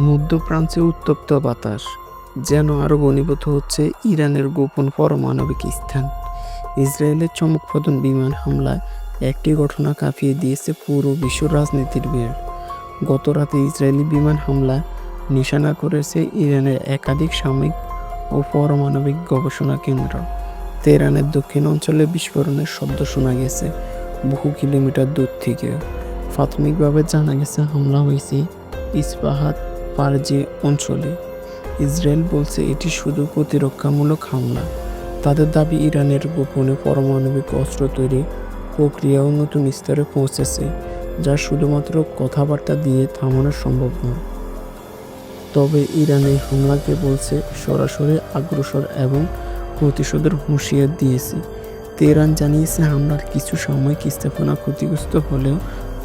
মধ্যপ্রাচ্যে উত্তপ্ত বাতাস, যেন আরও ঘনীভূত হচ্ছে ইরানের গোপন পরমাণবিক স্থান। ইসরায়েলের চমকপ্রদ বিমান হামলায় একটি ঘটনা কাঁপিয়ে দিয়েছে পুরো বিশ্ব রাজনীতির ভিড়। গত রাতে ইসরায়েলি বিমান হামলা নিশানা করেছে ইরানের একাধিক সামরিক ও পারমাণবিক গবেষণা কেন্দ্র। তেহরানের দক্ষিণ অঞ্চলে বিস্ফোরণের শব্দ শোনা গেছে বহু কিলোমিটার দূর থেকে প্রাথমিকভাবে জানা গেছে, হামলা হয়েছে ইস্পাহাত পারজে অঞ্চলে। ইসরায়েল বলছে এটি শুধু প্রতিরক্ষামূলক হামলা। তাদের দাবি ইরানের গোপনে পারমাণবিক অস্ত্র তৈরি প্রক্রিয়াও নতুন স্তরে পৌঁছেছে, যা শুধুমাত্র কথাবার্তা দিয়ে থামানো সম্ভব নয়। তবে ইরান এই হামলাকে বলছে সরাসরি আগ্রসর এবং প্রতিশোধের হুঁশিয়ার দিয়েছে। তেহরান জানিয়েছে হামলার কিছু সাময়িক স্থাপনা ক্ষতিগ্রস্ত হলেও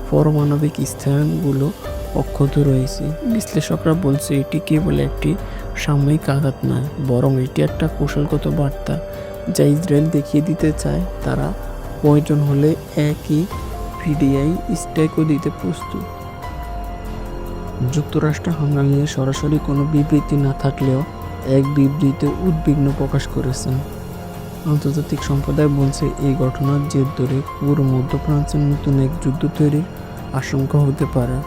পারমাণবিক স্থানগুলো অক্ষত রয়েছে। বিশ্লেষকরা বলছে, এটি কেবল একটি সাময়িক আঘাত নয়, বরং এটি একটা কৌশলগত বার্তা যা ইসরায়েল দেখিয়ে দিতে চায়। তারা প্রয়োজন হলে একই ভিডিআই স্ট্যাকও দিতে প্রস্তুত। যুক্তরাষ্ট্র হামলা নিয়ে সরাসরি কোনো বিবৃতি না থাকলেও এক বিবৃতিতে উদ্বিগ্ন প্রকাশ করেছেন। আন্তর্জাতিক সম্প্রদায় বলছে এই ঘটনার জের ধরে পুরো মধ্যপ্রাচ্যের নতুন এক যুদ্ধ তৈরির আশঙ্কা হতে পারে।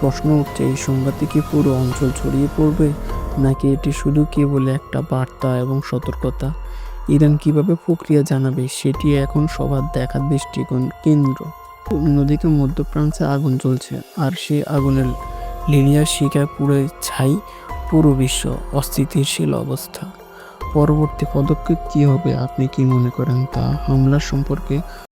প্রশ্ন উঠছে এই সংবাদটি কি পুরো অঞ্চল ছড়িয়ে পড়বে, নাকি এটি শুধু কেবল একটা বার্তা এবং সতর্কতা? ইরান কীভাবে প্রক্রিয়া জানাবে, সেটি এখন সবার দেখার দৃষ্টিকোণ কেন্দ্র। অন্যদিকে মধ্যপ্রাচ্যে আগুন জ্বলছে, আর সেই আগুনের লিনিয়ার শিকার পুরো ছাই, পুরো বিশ্ব অস্থিতিশীল অবস্থা। পরবর্তী পদক্ষেপ কী হবে, আপনি কি মনে করেন? তা হামলার সম্পর্কে